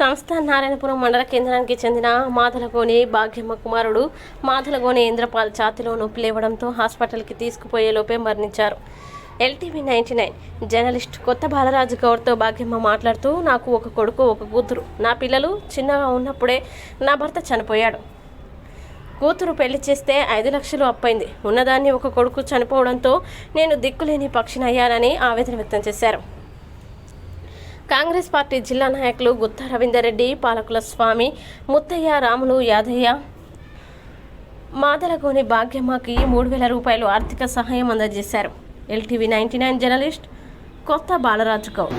సంస్థ నారాయణపురం మండల కేంద్రానికి చెందిన మాధలగోని భాగ్యమ్మ కుమారుడు మాధలగోని ఇంద్రపాల్ ఛాతిలో నొప్పి లేవడంతో హాస్పిటల్కి తీసుకుపోయేలోపే మరణించారు. ఎల్టీవీ నైంటీ నైన్ జర్నలిస్ట్ కొత్త బాలరాజు గౌడ్తో భాగ్యమ్మ మాట్లాడుతూ నాకు ఒక కొడుకు ఒక కూతురు. నా పిల్లలు చిన్నగా ఉన్నప్పుడే నా భర్త చనిపోయాడు. కూతురు పెళ్ళి చేస్తే ఐదు లక్షలు అప్పైంది. ఉన్నదాన్ని ఒక కొడుకు చనిపోవడంతో నేను దిక్కులేని పక్షినయ్యానని ఆవేదన వ్యక్తం చేశారు. కాంగ్రెస్ పార్టీ జిల్లా నాయకులు గుత్తా రవీందర్ రెడ్డి పాలకుల స్వామి ముత్తయ్య రాములు యాదయ్య. మాదలగోని భాగ్యమ్మకి మూడు వేల రూపాయలు ఆర్థిక సహాయం అందజేశారు. ఎల్టీవీ నైన్టీ నైన్ జర్నలిస్ట్ కొత్త బాలరాజు గౌడ్.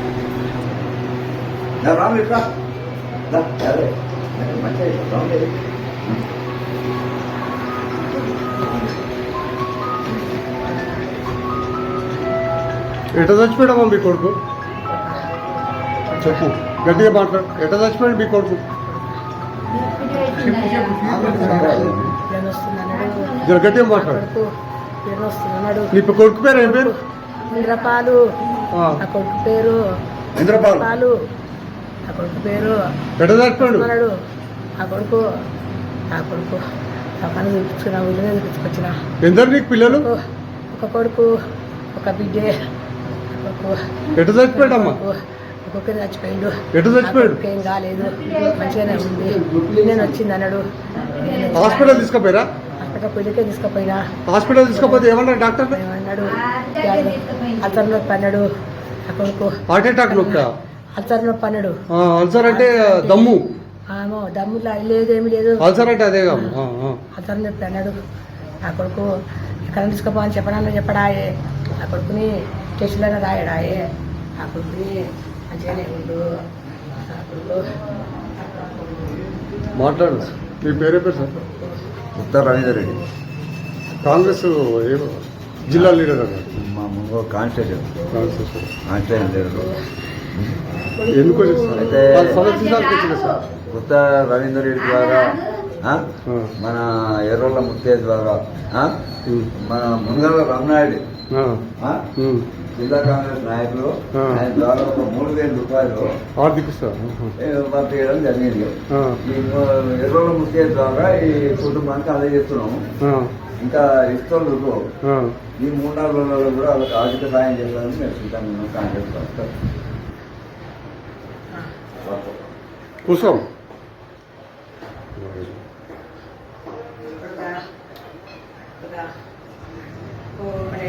ఎట చచ్చిపోయాడమ్మా మీ కొడుకు? చెప్పు. గట్టిగా మాట్లాడు ఎట చచ్చిపోయాడు మీ కొడుకు? జర గట్టిగా మాట్లాడు. నీ కొడుకు పేరు ఏం పేరు? ఇంద్రపాలు. కొడుకు పేరు ఇంద్రపాల్. ఆ కొడుకు పేరు ఎట చచ్చిపోయాడు? ఆ కొడుకు. ఆ కొడుకు. ఆ పని చూపించుకున్న ఊళ్ళో చూపించుకొచ్చిన ఎందరు నీకు పిల్లలు? ఒక కొడుకు ఒక బిడ్డే ఎట చచ్చిపోయాడమ్మా? ఒక్కొక్కరు చచ్చిపోయిండు. ఏం కాలేదు. మంచిగానే ఉంది. నేను వచ్చింది అన్నాడు. నేను హాస్పిటల్ తీసుకుపోయారా? హాస్పిటల్ పెళ్ళికే తీసుకుపోయినా. హాస్పిటల్ తీసుకపోతే ఏమన్నారు డాక్టర్? ఏమన్నాడు? అల్సర్ నొప్పి అన్నాడు. ఆ కొడుకు. హార్ట్ అటాక్ నొక్క అల్సర్ నొప్పి అన్నాడు. అల్సర్ అంటే దమ్ము? ఏమో దమ్ములా? లేదు ఏమి లేదు. అల్సర్ అంటే అదే. అల్సర్ నొప్పి అన్నాడు. ఆ కొడుకు ఎక్కడ తీసుకోపో అని చెప్పడాన్ని చెప్పడాయే. ఆ కొడుకుని టెస్టులను రాయడాయే. ఆ కొడుకుని మాట్లాడు మీ పేరే పేరు సార్? ఉత్తర రవీందర్ రెడ్డి. కాంగ్రెస్ ఏ- జిల్లా లీడర్ అన్నారు. మా ముందు కాన్స్టిట్యూట్ కాంగ్రెస్ కాన్స్టిట్యూట్ లీడరు. ఎందుకు సార్? అయితే- ఉత్తర రవీందర్ రెడ్డి ద్వారా. మన ఎర్రోళ్ళ ముత్తే ద్వారా ఆ? ఉమ్. మన మునగల రమణాయుడు. జిల్లా కాంగ్రెస్ నాయకులు. ఆయన ద్వారా ఒక మూడు వేల రూపాయలు ఆర్థిక పంపించడం జరిగింది. ఆ, ఈ ఎర్రోళ్ళ ముత్తే ద్వారా ఈ కుటుంబానికి అందజేస్తున్నాము ఇంకా ఇస్తున్నారు ఆ. ఈ మూడు నాలుగు రోజుల్లో కూడా వాళ్ళకి ఆర్థిక సాయం చేయాలని మేము సిద్ధంగా కాంగ్రెస్ పార్టీ కూర్చోం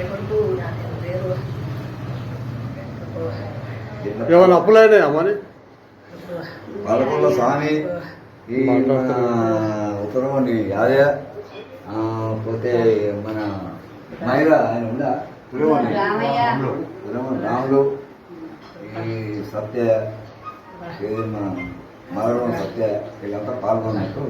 కొడుకు నాకు పేరు ఏమైనా అప్పులైనాయా మరి? పాలకొండ స్వామి ఈ మన ఉత్తరవాణి యాదయ్య పోతే మన మైరా ఆయన ఉందా? పురవాణి పురవాణి రాములు. ఈ సత్య ఏది మన మరణం సత్య వీళ్ళంతా పాల్గొన్నట్టు.